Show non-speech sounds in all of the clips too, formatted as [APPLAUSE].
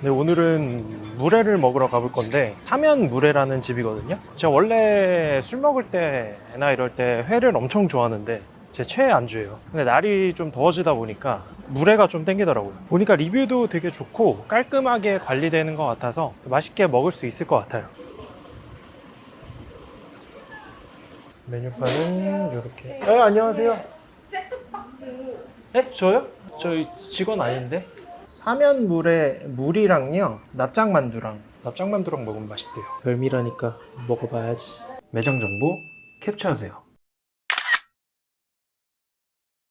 네, 오늘은 물회를 먹으러 가볼 건데 타면 물회라는 집이거든요. 제가 원래 술 먹을 때나 이럴 때 회를 엄청 좋아하는데 제 최애 안주예요. 근데 날이 좀 더워지다 보니까 물회가 좀 땡기더라고요. 보니까 리뷰도 되게 좋고 깔끔하게 관리되는 것 같아서 맛있게 먹을 수 있을 것 같아요. 메뉴판은 이렇게. 네, 안녕하세요. 세트박스 네? 저요? 저희 직원 아닌데? 사면 물에 물이랑요 납작만두랑. 납작만두랑 먹으면 맛있대요. 별미라니까 먹어봐야지. 매장 정보 캡처하세요.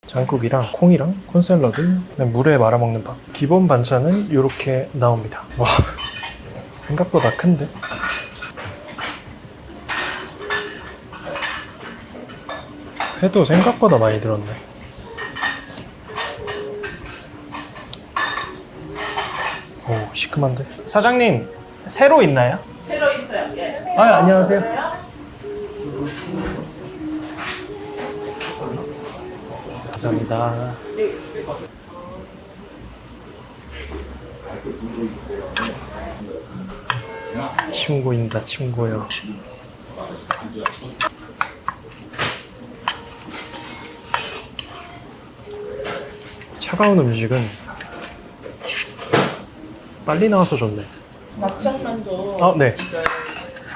장국이랑 콩이랑 콘샐러드 그다음에 물에 말아먹는 밥. 기본 반찬은 이렇게 나옵니다. 와 생각보다 큰데? 회도 생각보다 많이 들었네 오 시큼한데 사장님 새로 있나요? 새로 있어요. 예. 아 안녕하세요 감사합니다 침 고여 차가운 음식은 빨리 나와서 좋네 납작만두 아, 네.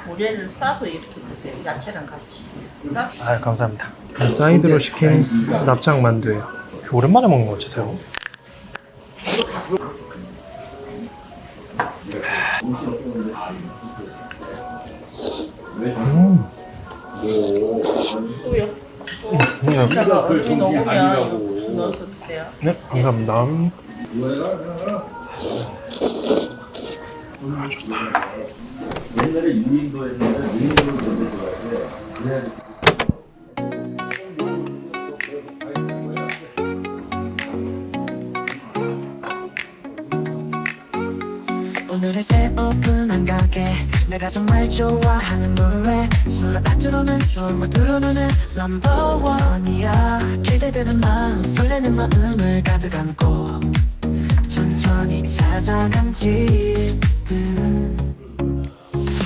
모래를 싸서 이렇게 드세요. 야채랑 같이 싸서. 아 감사합니다. 사이드로 시킨 납작 만두예요. 오랜만에 먹는 거 같으세요? 음, 수요. 네, 이따가 얼른 녹으면 넣어서 드세요. 네, 감사합니다. 옛날에 유인도 했는데 유인도를 먼저 들어가서 오늘의 새 오픈한 가게 내가 정말 좋아하는 노래 술 안주로는 술 모두로는 넘버원이야. 기대되는 마음 설레는 마음을 가득 안고 천천히 찾아간 집 음.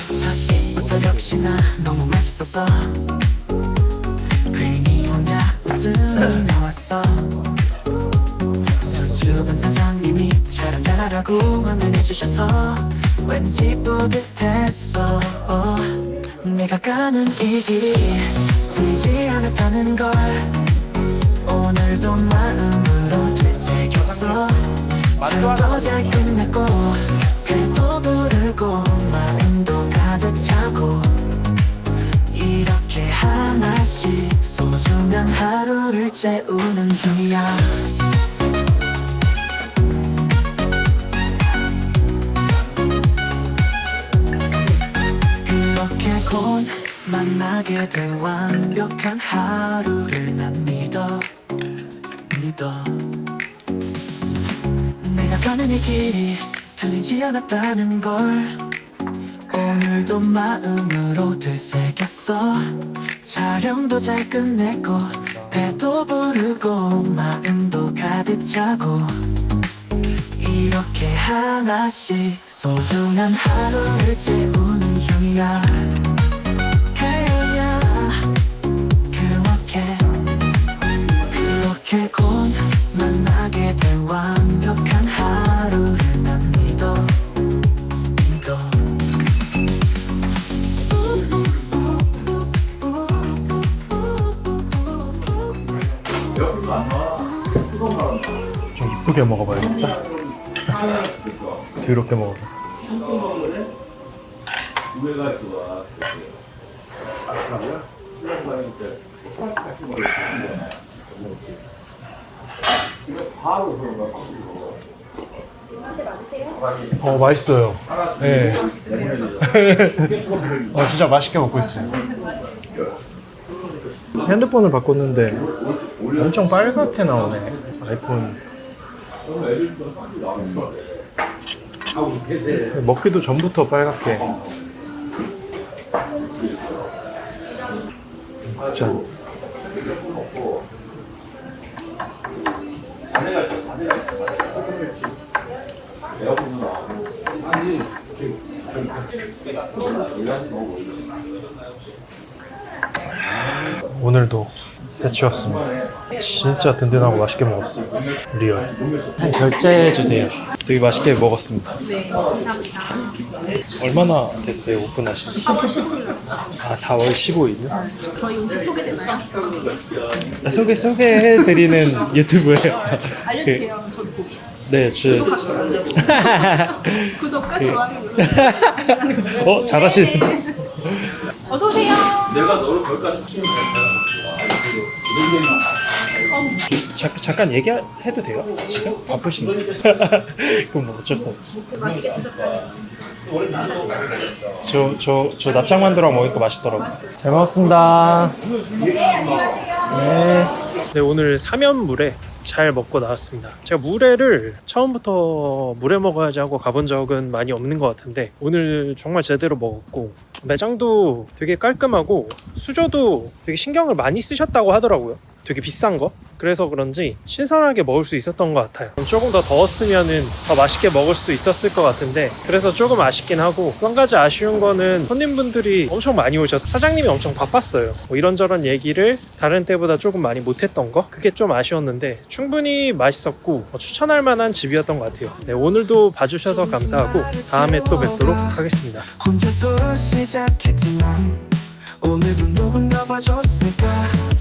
첫 입부터 역시나 너무 맛있었어. 괜히 혼자 웃음이 나왔어. 술주은 사장님이 촬영 잘하라고 응원해주셔서 왠지 뿌듯했어. 어, 내가 가는 이 길이 틀리지 않았다는 걸 잘 끝냈고 배도 부르고 마음도 가득 차고. 이렇게 하나씩 소중한 하루를 채우는 중이야. 그렇게 곧 만나게 될 완벽한 하루를 난 믿어 믿어 내가 가는 이 길이 틀리지 않았다는 걸. 오늘도 마음으로 되새겼어. 촬영도 잘 끝냈고 배도 부르고 마음도 가득 차고. 이렇게 하나씩 소중한 하루를 채우는 중이야 좀 이쁘게 먹어봐야겠다. 더럽게 먹어. 구애가 좋아. 아스라고요? 수영장일 때 똑같이 먹을 수 있는 이거 바로 그런 거어 맛있어요. 네. [LAUGHS] 어 진짜 맛있게 먹고 있어요. 핸드폰을 바꿨는데 엄청 빨갛게 나오네. 아이폰. 먹기도 전부터 빨갛게. 짠. 오늘도 배치웠습니다. 진짜 든든하고 맛있게 먹었어. 리얼. 결제해 주세요. 되게 맛있게 먹었습니다. 네, 감사합니다. 얼마나 됐어요 오픈하신 지? 4월 15일. 아 4월 15일. 저희 음식 소개되나요? 소개 소개해 드리는 [LAUGHS] 유튜브예요. 알려주세요. 저도 보고. 네, 저 [LAUGHS] 구독과 좋아요 눌러주세요. 어 잘하시네. [LAUGHS] 어서 오세요. 내가 너를 거기까지 키우는 자, 잠깐 얘기해도 돼요? 지금 바쁘신 거? [LAUGHS] 그럼 뭐 어쩔 수 없지. 저저 저 납작 만두랑 먹으니까 맛있더라고. 잘 먹었습니다. 네. 네 오늘 사면물회 잘 먹고 나왔습니다. 제가 물회를 처음부터 물회 먹어야지 하고 가본 적은 많이 없는 것 같은데 오늘 정말 제대로 먹었고 매장도 되게 깔끔하고 수저도 되게 신경을 많이 쓰셨다고 하더라고요. 되게 비싼 거. 그래서 그런지 신선하게 먹을 수 있었던 것 같아요. 조금 더 더웠으면은 더 맛있게 먹을 수 있었을 것 같은데 그래서 조금 아쉽긴 하고 또한 가지 아쉬운 거는 손님분들이 엄청 많이 오셔서 사장님이 엄청 바빴어요. 뭐 이런저런 얘기를 다른 때보다 조금 많이 못했던 거 그게 좀 아쉬웠는데 충분히 맛있었고 뭐 추천할 만한 집이었던 것 같아요. 네, 오늘도 봐주셔서 감사하고 다음에 또 뵙도록 하겠습니다. 오늘도 누군가 봐줬을까